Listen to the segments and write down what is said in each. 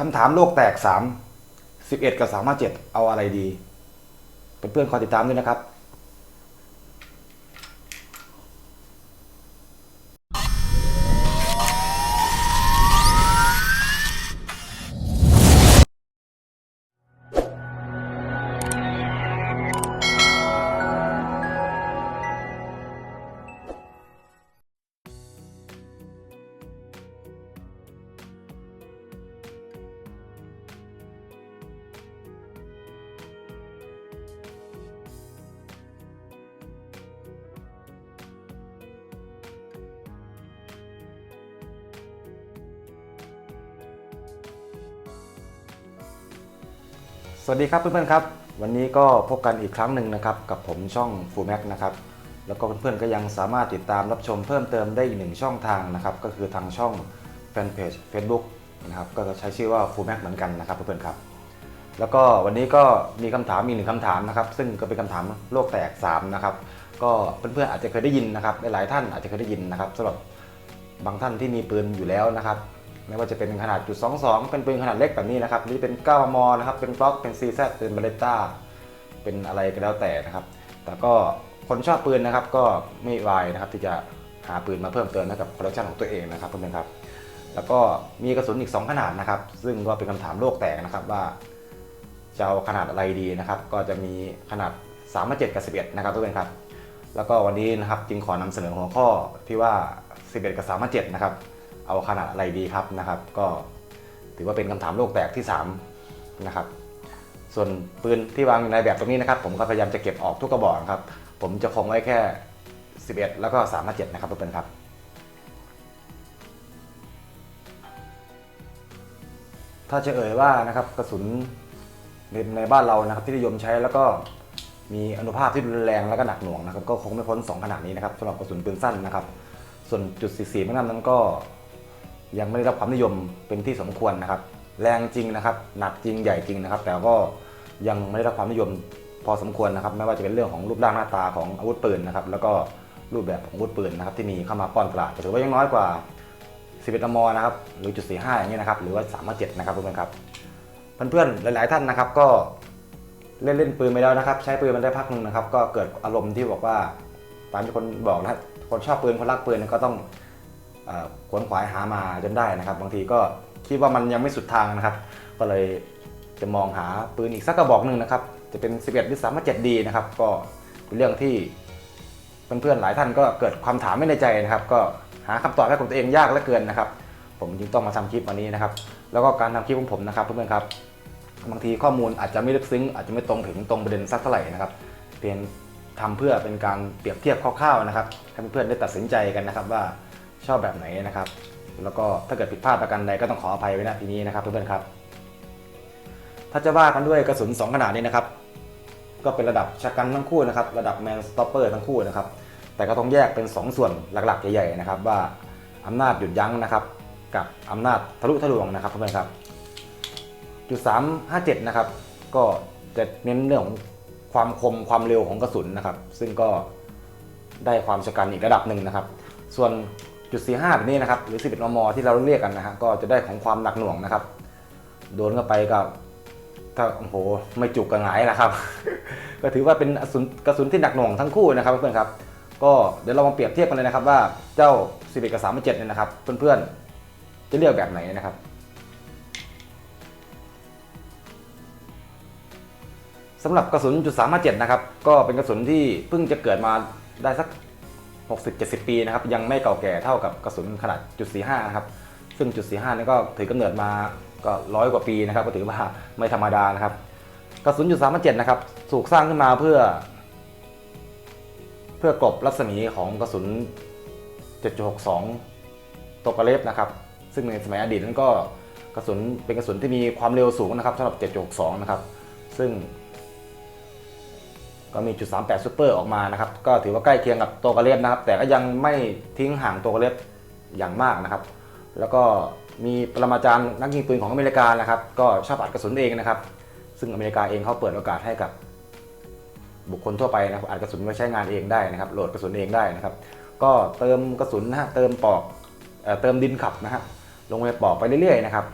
คำถามโลกแตก3 11กับ3 5 7เอาอะไรดี เป็นเพื่อนคอยติดตามด้วยนะครับ วัสดีครับเพื่อนๆครับ วันนี้ก็พบกันอีกครั้งหนึ่งนะครับ กับผมช่อง f u l m a c นะครับ แล้วก็เพื่อนๆก็ยังสามารถติดตามรับชมเพิ่มเติมได้อีกหนึ่งช่องทางนะครับ ก็คือทางช่องแฟนเพจ Facebook นะครับ ก็ใช้ชื่อว่า f u l m a c เหมือนกันนะครับเพื่อนๆครับ แล้วก็วันนี้ก็มีคำถามมีกหนึ่งคำถามนะครับ ซึ่งก็เป็นคำถามโลกแตก3นะครับ ก็เพื่อนๆอาจจะเคยได้ยินนะครับ หลายๆท่านอาจจะเคยได้ยินนะครับสำหรับบางท่านที่มีปืนอยู่แล้วนะครับ ไม่ว่าจะเป็นขนาดจุด22 เป็นปืนขนาดเล็กแบบนี้นะครับหรือเป็น9มมนะครับเป็นกล็อกเป็น CZ เป็นเบเลต้าเป็นอะไรก็แล้วแต่นะครับ แต่ก็คนชอบปืนนะครับก็ไม่วายนะครับที่จะหาปืนมาเพิ่มเติมให้กับคอลเลคชันของตัวเองนะครับเพื่อนๆครับ แล้วก็มีกระสุนอีก 2 ขนาดนะครับ ซึ่งก็เป็นคำถามโลกแตกนะครับว่าจะเอาขนาดอะไรดีนะครับ ก็จะมีขนาด3มา7กับ 11 นะครับทุกคนครับ แล้วก็วันนี้นะครับจึงขอนำเสนอหัวข้อที่ว่า 11 กับ3มา7นะครับ เอาขนาดอะไรดีครับนะครับ ก็ถือว่าเป็นคำถามโลกแตกที่3นะครับส่วนปืนที่วางในแบบตรงนี้นะครับ ผมก็พยายามจะเก็บออกทุกกระบอกครับ ผมจะคงไว้แค่ 11 แล้วก็3มา7นะครับเพื่อนๆครับถ้าจะเอ่ยว่านะครับกระสุนในในบ้านเรานะครับที่นิยมใช้แล้วก็มีอนุภาพที่รุนแรงแล้วก็หนักหน่วงนะครับก็คงไม่พ้น 2 ขนาดนี้นะครับสำหรับกระสุนปืนสั้นนะครับ ส่วนจุด44มังนัมนั้นก็ ยังไม่ได้รับความนิยมเป็นที่สมควรนะครับ แรงจริงนะครับ หนักจริงใหญ่จริงนะครับ แต่ก็ยังไม่ได้รับความนิยมพอสมควรนะครับ ไม่ว่าจะเป็นเรื่องของรูปร่างหน้าตาของอาวุธปืนนะครับ แล้วก็รูปแบบของอาวุธปืนนะครับ ที่มีเข้ามาป้อนตลาดถือว่ายังน้อยกว่า 11 มมนะครับ หรือจุด45อย่างนี้นะครับ หรือว่า3 7นะครับเพื่อนๆครับ เพื่อนๆหลาย ๆ ท่านนะครับ ก็เล่นเล่นปืนไปแล้วนะครับ ใช้ปืนมันได้พักหนึ่งนะครับ ก็เกิดอารมณ์ที่บอกว่าตามที่คนบอกนะคนชอบปืนคนรักปืนก็ต้อง ขวนขวายหามาจนได้นะครับ บางทีก็คิดว่ามันยังไม่สุดทางนะครับ ก็เลยจะมองหาปืนอีกสักกระบอกหนึ่งนะครับ จะเป็น 11 หรือ3 7ดีนะครับ ก็เป็นเรื่องที่เพื่อนๆหลายท่านก็เกิดความถามไม่ในใจนะครับ ก็หาคำตอบให้กับตัวเองยากเหลือเกินนะครับ ผมจึงต้องมาทำคลิปวันนี้นะครับ แล้วก็การทำคลิปของผมนะครับเพื่อนๆครับ บางทีข้อมูลอาจจะไม่ลึกซึ้ง อาจจะไม่ตรงถึงตรงประเด็นสักเท่าไหร่นะครับ เพียงทำเพื่อเป็นการเปรียบเทียบคร่าวๆนะครับให้เพื่อนๆได้ตัดสินใจกันนะครับว่า ชอบแบบไหนนะครับ แล้วก็ถ้าเกิดผิดพลาดประการใดก็ต้องขออภัยไว้ณที่นี้นะครับเพื่อนๆครับ ถ้าจะว่ากันด้วยกระสุนสองขนาดนี้นะครับ ก็เป็นระดับชะกันทั้งคู่นะครับ ระดับแมนสต็อปเปอร์ทั้งคู่นะครับ แต่ก็ต้องแยกเป็น 2 ส่วนหลักๆใหญ่ๆนะครับ ว่าอำนาจหยุดยั้งนะครับ กับอำนาจทะลุทะลวงนะครับเพื่อนๆครับจุด357นะครับ ก็จะเน้นเรื่องของความคมความเร็วของกระสุนนะครับ ซึ่งก็ได้ความชะกันอีกระดับหนึ่งนะครับ ส่วน จุด45แบบนี้นะครับหรือ 11 มม ที่เราเรียกกันนะฮะก็จะได้ของความหนักหน่วงนะครับ โดนเข้าไปก็ถ้าโอ้โหไม่จุกกระหงายนะครับ ก็ถือว่าเป็นกระสุนที่หนักหน่วงทั้งคู่นะครับเพื่อนๆครับ ก็เดี๋ยวเรามาเปรียบเทียบกันเลยนะครับ ว่าเจ้า 11 กับ37เนี่ยนะครับ เพื่อนๆจะเลือกแบบไหนนะครับสำหรับกระสุนจุด357นะครับ ก็เป็นกระสุนที่เพิ่งจะเกิดมาได้สัก 60-70 ปีนะครับยังไม่เก่าแก่เท่ากับกระสุนขนาดจุด45นะครับซึ่งจุด45นี่ก็ถือกำเนิดมาก็ร้อยกว่าปีนะครับก็ถือว่าไม่ธรรมดานะครับกระสุนจุด357นะครับถูกสร้างขึ้นมาเพื่อ เพื่อกลบรัศมีของกระสุน 7.62 ตกกระเล็บนะครับ ซึ่งในสมัยอดีตนั้นก็กระสุนเป็นกระสุนที่มีความเร็วสูงนะครับสำหรับ 7.62 นะครับ ซึ่ง ก็มีจุด38ซูเปอร์ออกมานะครับก็ถือว่าใกล้เคียงกับตัวกระเล็บนะครับ แต่ก็ยังไม่ทิ้งห่างตัวกระเล็บอย่างมากนะครับ แล้วก็มีปรมาจารย์นักยิงปืนของอเมริกานะครับ ก็ชอบอัดกระสุนเองนะครับ ซึ่งอเมริกาเองเขาเปิดโอกาสให้กับบุคคลทั่วไปนะครับอัดกระสุนไว้ใช้งานเองได้นะครับโหลดกระสุนเองได้นะครับ ก็เติมกระสุนนะฮะเติมปอกเอ่อเติมดินขับนะฮะลงไปปอกไปเรื่อยๆนะครับ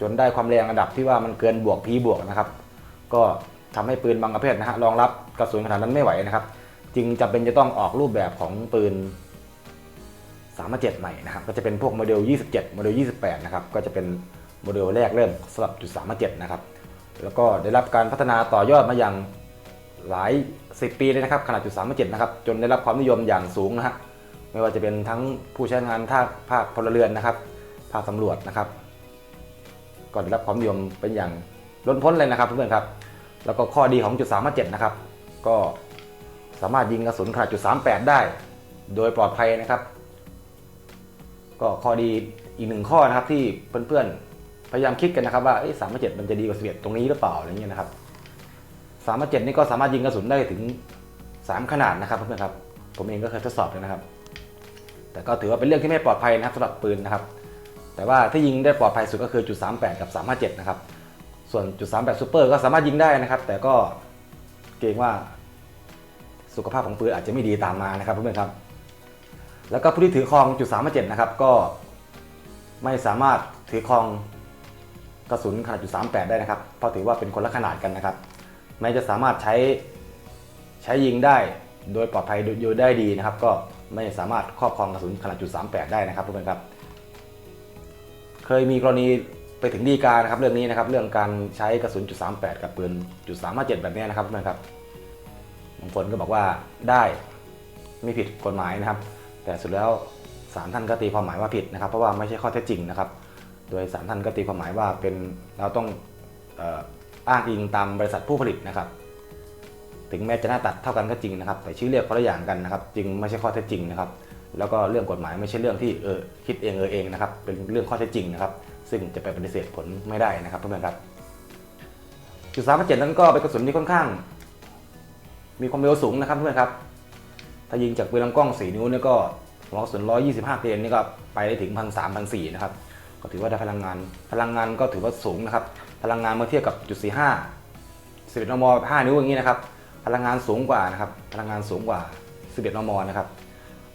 จจนได้ความแรงระดับที่ว่ามันเกินบวกพีบวกนะครับ ก็ทำให้ปืนบางประเภทนะฮะรองรับ กระสุนขนาดนั้นไม่ไหวนะครับ จึงจำเป็นจะต้องออกรูปแบบของปืน37ใหม่นะครับก็จะเป็นพวกโมเดล 27 โมเดล 28 นะครับก็จะเป็นโมเดลแรกเริ่มสำหรับจุด37นะครับแล้วก็ได้รับการพัฒนาต่อยอดมาอย่างหลาย 10 ปีเลยนะครับขนาดจุด37นะครับจนได้รับความนิยมอย่างสูงนะฮะไม่ว่าจะเป็นทั้งผู้ใช้งานภาคภาคพลเรือนนะครับ ภาคตำรวจนะครับก็ได้รับความนิยมเป็นอย่างล้นพ้นเลยนะครับเพื่อนๆครับ แล้วก็ข้อดีของจุด37นะครับ ก็สามารถยิงกระสุนขนาดจุด38 ได้ โดยปลอดภัยนะครับ ก็ข้อดีอีกหนึ่งข้อนะครับที่เพื่อนๆพยายามคิดกันนะครับว่าสามเจ็ดมันจะดีกว่าสิบเอ็ดตรงนี้หรือเปล่าอะไรเงี้ยนะครับสามเจ็ดนี่ก็สามารถยิงกระสุนได้ถึง 3 ขนาดนะครับเพื่อนๆครับ ผมเองก็เคยทดสอบเลยนะครับ แต่ก็ถือว่าเป็นเรื่องที่ไม่ปลอดภัยนะครับสำหรับปืนนะครับแต่ว่าที่ยิงได้ปลอดภัยสุดก็คือจุด38 กับ 357 นะครับ ส่วนจุด38ซูเปอร์ก็สามารถยิงได้นะครับ แต่ก็ เกรงว่าสุขภาพของปืนอาจจะไม่ดีตามมานะครับเพื่อนๆครับ แล้วก็ผู้ที่ถือครองจุด357นะครับ ก็ไม่สามารถถือครองกระสุนขนาดจุด38ได้นะครับ เพราะถือว่าเป็นคนละขนาดกันนะครับ แม้จะสามารถใช้ใช้ยิงได้โดยปลอดภัยโดยได้ดีนะครับ ก็ไม่สามารถครอบครองกระสุนขนาดจุด38ได้นะครับเพื่อนๆครับ เคยมีกรณี ไปถึงดีกานะครับเรื่องนี้นะครับเรื่องการใช้กระสุนจุด38กับปืนจุด357แบบนี้นะครับเพื่อนครับบางคนก็บอกว่าได้ไม่ผิดกฎหมายนะครับ แต่สุดแล้วศาลท่านก็ตีความหมายว่าผิดนะครับ เพราะว่าไม่ใช่ข้อเท็จจริงนะครับ โดยศาลท่านก็ตีความหมายว่าเป็นเราต้องอ่ออ้างอิงตามบริษัทผู้ผลิตนะครับ ถึงแม้จะหน้าตัดเท่ากันก็จริงนะครับ แต่ชื่อเรียกคนละอย่างกันนะครับ จึงไม่ใช่ข้อเท็จจริงนะครับ แล้วก็เรื่องกฎหมายไม่ใช่เรื่องที่เออคิดเองเออเองนะครับ เป็นเรื่องข้อเท็จจริงนะครับ ซึ่งจะไปปฏิเสธผลไม่ได้นะครับเพื่อนๆครับจุดสามเจ็ดนั้นก็เป็นกระสุนที่ค่อนข้าง มีความเร็วสูงนะครับเพื่อนๆครับ ถ้ายิงจากปืนลำกล้อง4นิ้วเนี่ยก็หัวกระสุน125เกรนนี่ก็ไปได้ถึง1 3 0 0 1,400นสี่นะครับ ก็ถือว่าได้พลังงาน พลังงานก็ถือว่าสูงนะครับ พลังงานเมื่อเทียบกับจุด45 11นม5นิ้วอย่างนี้นะครับ พลังงานสูงกว่านะครับ พลังงานสูงกว่า11นมนะครับ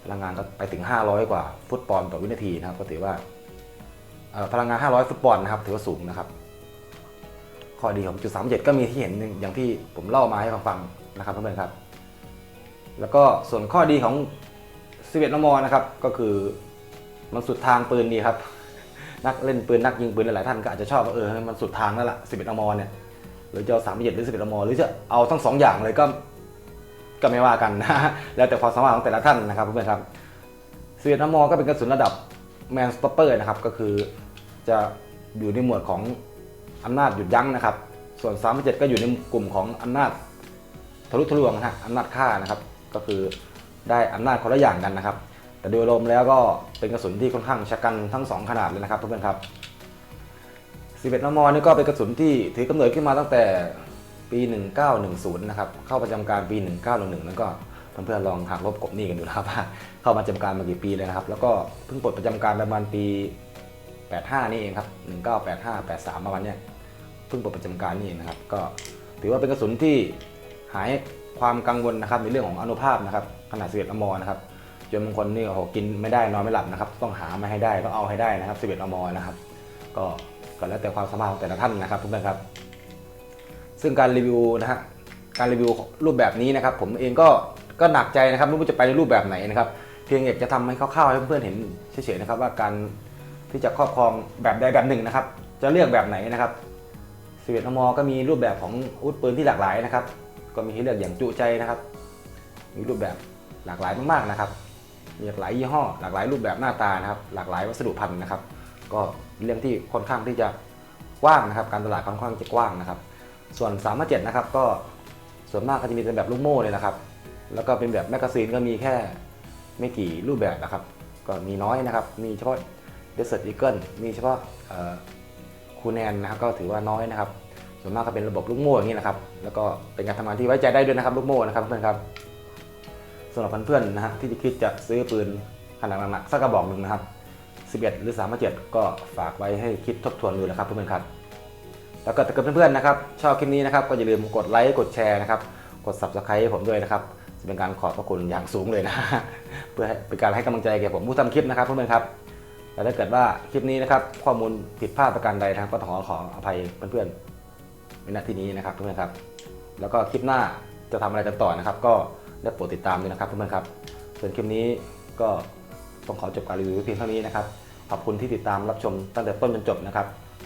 พลังงานก็ไปถึง 500 กว่าฟุตบอลต่อวินาทีนะครับ ก็ถือว่าพลังงาน 500 ฟุตบอลนะครับ ถือว่าสูงนะครับ ข้อดีของจุด37ก็มีที่เห็นอย่างที่ผมเล่ามาให้ฟังนะครับเพื่อนๆครับ แล้วก็ส่วนข้อดีของ11นมนะครับ ก็คือมันสุดทางปืนดีครับ นักเล่นปืนนักยิงปืนหลายๆท่านก็อาจจะชอบว่าเออมันสุดทางแล้วล่ะ11นมเนี่ยหรือจะเอา3 7หรือ11นมหรือจะเอาทั้งสองอย่างเลยก็ ก็ไม่ว่ากันนะแล้วแต่ความสามารถของแต่ละท่านนะครับเพื่อนครับ11นมอก็เป็นกระสุนระดับแมนสต็อปเปอร์นะครับก็คือจะอยู่ในหมวดของอำนาจหยุดยั้งนะครับ ส่วน 3 7 ก็อยู่ในกลุ่มของอำนาจทะลุทะลวงนะฮะอำนาจฆ่านะครับ ก็คือได้อำนาจคนละอย่างกันนะครับ แต่โดยรวมแล้วก็เป็นกระสุนที่ค่อนข้างชะกันทั้งสองขนาดเลยนะครับเพื่อนๆครับ 11 นมนี่ก็เป็นกระสุนที่ถือกำเนิดขึ้นมาตั้งแต่ ปี 1910 นะครับ เข้าประจำการปี 1911นั้นก็เพื่อนๆลองหักลบกบหนี้กันดูนะครับว่าเข้ามาประจำการมากี่ปีเลยนะครับ แล้วก็เพิ่งปลดประจำการประมาณปี 85 นี่เองครับ 1985 83 ประมาณเนี้ยเพิ่งปลดประจำการนี่เองนะครับ ก็ถือว่าเป็นกระสุนที่หายความกังวลนะครับในเรื่องของอนุภาพนะครับขนาด11อมนะครับจนบางคนนี่โอ้โหกินไม่ได้นอนไม่หลับนะครับ ต้องหามาให้ได้ต้องเอาให้ได้นะครับ11อมนะครับ ก็ก็แล้วแต่ความสามารถของแต่ละท่านนะครับทุกท่านครับ ซึ่งการรีวิวนะฮะการรีวิวรูปแบบนี้นะครับ ผมเองก็ก็หนักใจนะครับไม่รู้จะไปในรูปแบบไหนนะครับ เพียงอยากจะทำให้คร่าวๆให้เพื่อนๆเห็นเฉยๆนะครับว่าการที่จะครอบครองแบบใดแบบหนึ่งนะครับ จะเลือกแบบไหนนะครับ11มก็มีรูปแบบของอาวุธปืนที่หลากหลายนะครับ ก็มีให้เลือกอย่างจุใจนะครับ มีรูปแบบหลากหลายมากๆนะครับ มีหลากหลายยี่ห้อ หลากหลายรูปแบบหน้าตานะครับ หลากหลายวัสดุพันธุ์นะครับ ก็เรื่องที่ค่อนข้างที่จะกว้างนะครับ การตลาดค่อนข้างจะกว้างนะครับ ส่วน3ามเจ็ดนะครับก็ส่วนมากก็จะมีเป็นแบบลูกโม่เลยนะครับ แล้วก็เป็นแบบแมกกาซีนก็มีแค่ไม่กี่รูปแบบนะครับ ก็มีน้อยนะครับ มีเฉพาะ Desert Eagle มีเฉพาะคูแนนนะครับก็ถือว่าน้อยนะครับ ส่วนมากก็เป็นระบบลูกโม่อย่างนี้นะครับ แล้วก็เป็นการทำงานที่ไว้ใจได้ด้วยนะครับลูกโม่นะครับเพื่อนครับสำหรับเพื่อนๆนะฮะที่จะคิดจะซื้อปืนขนาดหนักๆสักกระบอกหนึ่งนะครับ 11 หรือ3 7ก็ฝากไว้ให้คิดทบทวนดูนะครับเพื่อนๆครับ แล้วก็ถ้าเกิดเพื่อนๆนะครับชอบคลิปนี้นะครับก็อย่าลืมกดไลค์กดแชร์นะครับกด subscribe ให้ผมด้วยนะครับจะเป็นการขอบพระคุณอย่างสูงเลยนะ เพื่อเป็นการให้กำลังใจแก่ผมผู้ทำคลิปนะครับเพื่อนๆครับแต่ถ้าเกิดว่าคลิปนี้นะครับข้อมูลผิดพลาดประการใดนะครับก็ต้องขอขออภัยเพื่อนๆในนาทีนี้นะครับเพื่อนๆครับ แล้วก็คลิปหน้าจะทำอะไรกันต่อนะครับ ก็ได้โปรดติดตามด้วยนะครับเพื่อนๆครับส่วนคลิปนี้ก็ต้องขอจบการรีวิวเพียงเท่านี้นะครับขอบคุณที่ติดตามรับชมตั้งแต่ต้นจนจบนะครับ